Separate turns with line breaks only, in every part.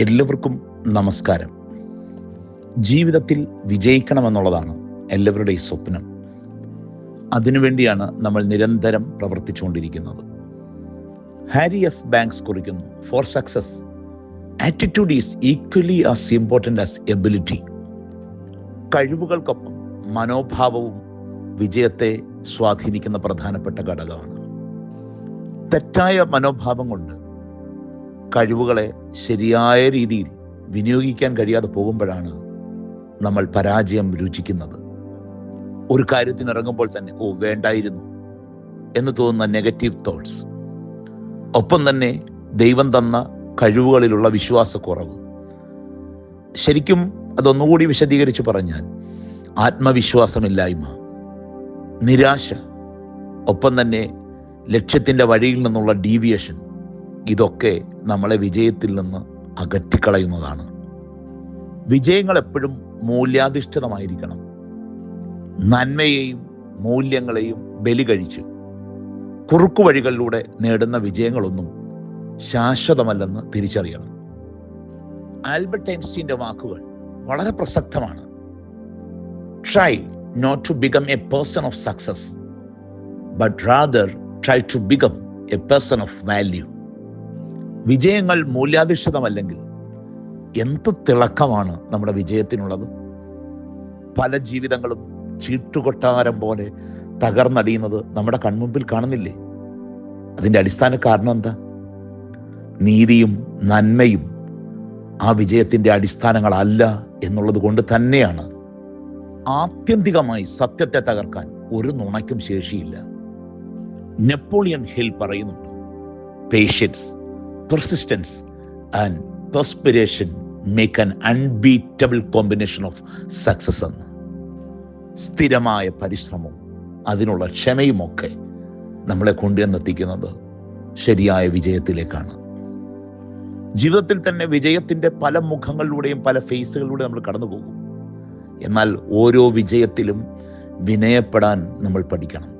എല്ലാവർക്കും നമസ്കാരം. ജീവിതത്തിൽ വിജയിക്കണമെന്നുള്ളതാണ് എല്ലാവരുടെയും സ്വപ്നം. അതിനുവേണ്ടിയാണ് നമ്മൾ നിരന്തരം പ്രവർത്തിച്ചുകൊണ്ടിരിക്കുന്നത്. ഹാരി എഫ് ബാങ്ക്സ് കുറിക്കുന്നു for success attitude is equally as important as ability കഴിവുകൾക്കൊപ്പം മനോഭാവവും വിജയത്തെ സ്വാധീനിക്കുന്ന പ്രധാനപ്പെട്ട ഘടകമാണ്. തെറ്റായ മനോഭാവം കൊണ്ട് കഴിവുകളെ ശരിയായ രീതിയിൽ വിനിയോഗിക്കാൻ കഴിയാതെ പോകുമ്പോഴാണ് നമ്മൾ പരാജയം രുചിക്കുന്നത്. ഒരു കാര്യത്തിന് ഇറങ്ങുമ്പോൾ തന്നെ ഓ വേണ്ടായിരുന്നു എന്ന് തോന്നുന്ന നെഗറ്റീവ് തോട്ട്സ് ഒപ്പം തന്നെ ദൈവം തന്ന കഴിവുകളിലുള്ള വിശ്വാസക്കുറവ്. ശരിക്കും അതൊന്നുകൂടി വിശദീകരിച്ച് പറഞ്ഞാൽ ആത്മവിശ്വാസമില്ലായ്മ നിരാശ ഒപ്പം തന്നെ ലക്ഷ്യത്തിന്റെ വഴിയിൽ നിന്നുള്ള ഡീവിയേഷൻ ഇതൊക്കെ നമ്മളെ വിജയത്തിൽ നിന്ന് അകറ്റിക്കളയുന്നതാണ്. വിജയങ്ങൾ എപ്പോഴും മൂല്യാധിഷ്ഠിതമായിരിക്കണം. നന്മയെയും മൂല്യങ്ങളെയും ബലി കഴിച്ച് കുറുക്കു വഴികളിലൂടെ നേടുന്ന വിജയങ്ങളൊന്നും ശാശ്വതമല്ലെന്ന് തിരിച്ചറിയണം. ആൽബർട്ട് ഐൻസ്റ്റീന്റെ വാക്കുകൾ വളരെ പ്രസക്തമാണ്. Try not to become a person of success but rather try to become a person of value വിജയങ്ങൾ മൂല്യാധിഷ്ഠിതമല്ലെങ്കിൽ എന്ത് തിളക്കമാണ് നമ്മുടെ വിജയത്തിനുള്ളത്? പല ജീവിതങ്ങളും ചീട്ടുകൊട്ടാരം പോലെ തകർന്നടിയുന്നത് നമ്മുടെ കൺമുമ്പിൽ കാണുന്നില്ലേ? അതിന്റെ അടിസ്ഥാന കാരണം എന്താ? നീതിയും നന്മയും ആ വിജയത്തിന്റെ അടിസ്ഥാനങ്ങളല്ല എന്നുള്ളത് കൊണ്ട് തന്നെയാണ് ആത്യന്തികമായി സത്യത്തെ തകർക്കാൻ ഒരു നുണയ്ക്കും ശേഷിയില്ല. നെപ്പോളിയൻ ഹിൽ പറയുന്നുണ്ട് patience persistence and perspiration make an unbeatable combination of success എന്ന് സ്ഥിരമായ പരിശ്രമവും അതിനുള്ള ക്ഷമയുമൊക്കെ നമ്മളെ കൊണ്ടുവന്നെത്തിക്കുന്നത് ശരിയായ വിജയത്തിലേക്കാണ്. ജീവിതത്തിൽ തന്നെ വിജയത്തിന്റെ പല മുഖങ്ങളിലൂടെയും പല ഫേസുകളിലൂടെ നമ്മൾ കടന്നു പോകും എന്നാൽ ഓരോ വിജയത്തിലും വിനയപ്പെടാൻ നമ്മൾ പഠിക്കണം.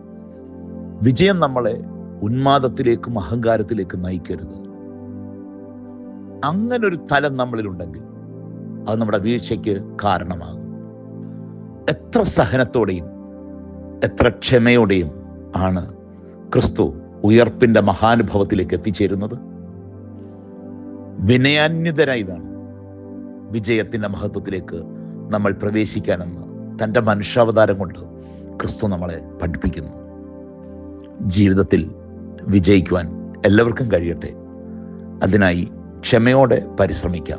വിജയം നമ്മളെ ഉന്മാദത്തിലേക്കും അഹങ്കാരത്തിലേക്കും നയിക്കരുത്. അങ്ങനെ ഒരു തലം നമ്മളിലുണ്ടെങ്കിൽ അത് നമ്മുടെ വീഴ്ചയ്ക്ക് കാരണമാകും. എത്ര സഹനത്തോടെയും എത്ര ക്ഷമയോടെയും ആണ് ക്രിസ്തു ഉയർപ്പിന്റെ മഹാനുഭവത്തിലേക്ക് എത്തിച്ചേരുന്നത്. വിനയാന്യതരായി വേണം വിജയത്തിന്റെ മഹത്വത്തിലേക്ക് നമ്മൾ പ്രവേശിക്കാനെന്ന് തന്റെ മനുഷ്യാവതാരം കൊണ്ട് ക്രിസ്തു നമ്മളെ പഠിപ്പിക്കുന്നു. ജീവിതത്തിൽ വിജയിക്കുവാൻ എല്ലാവർക്കും കഴിയട്ടെ. അതിനായി ക്ഷമയോടെ പരിശ്രമിക്കാം.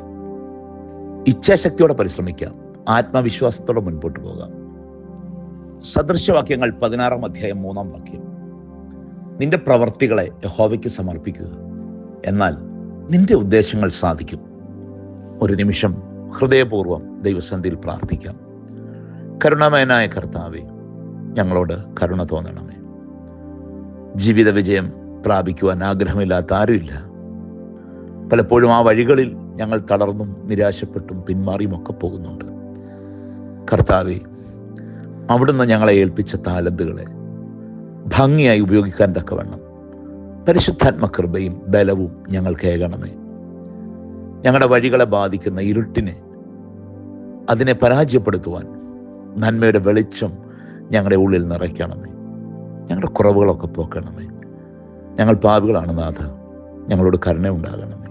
ഇച്ഛാശക്തിയോടെ പരിശ്രമിക്കാം. ആത്മവിശ്വാസത്തോടെ മുൻപോട്ട് പോകാം. സദൃശവാക്യങ്ങൾ പതിനാറാം അധ്യായം മൂന്നാം വാക്യം. നിന്റെ പ്രവർത്തികളെ യഹോവയ്ക്ക് സമർപ്പിക്കുക. എന്നാൽ നിന്റെ ഉദ്ദേശങ്ങൾ സാധിക്കും. ഒരു നിമിഷം ഹൃദയപൂർവം ദൈവസന്ധിയിൽ പ്രാർത്ഥിക്കാം. കരുണാമയനായ കർത്താവെ ഞങ്ങളോട് കരുണ തോന്നണമേ. ജീവിത വിജയം പ്രാപിക്കുവാൻ ആഗ്രഹമില്ലാത്ത ആരുമില്ല. പലപ്പോഴും ആ വഴികളിൽ ഞങ്ങൾ തളർന്നും നിരാശപ്പെട്ടും പിന്മാറിയും ഒക്കെ പോകുന്നുണ്ട്. കർത്താവെ അവിടുന്ന് ഞങ്ങളെ ഏൽപ്പിച്ച താലന്തുകളെ ഭംഗിയായി ഉപയോഗിക്കാൻ തക്കവണ്ണം പരിശുദ്ധാത്മ കൃപയും ബലവും ഞങ്ങൾക്ക് ഏകണമേ. ഞങ്ങളുടെ വഴികളെ ബാധിക്കുന്ന ഇരുട്ടിനെ അതിനെ പരാജയപ്പെടുത്തുവാൻ നന്മയുടെ വെളിച്ചം ഞങ്ങളുടെ ഉള്ളിൽ നിറയ്ക്കണമേ. ഞങ്ങളുടെ കുറവുകളൊക്കെ പോക്കണമേ. ഞങ്ങൾ പാപികളാണ് നാഥ. ഞങ്ങളോട് കരുണ ഉണ്ടാകണമേ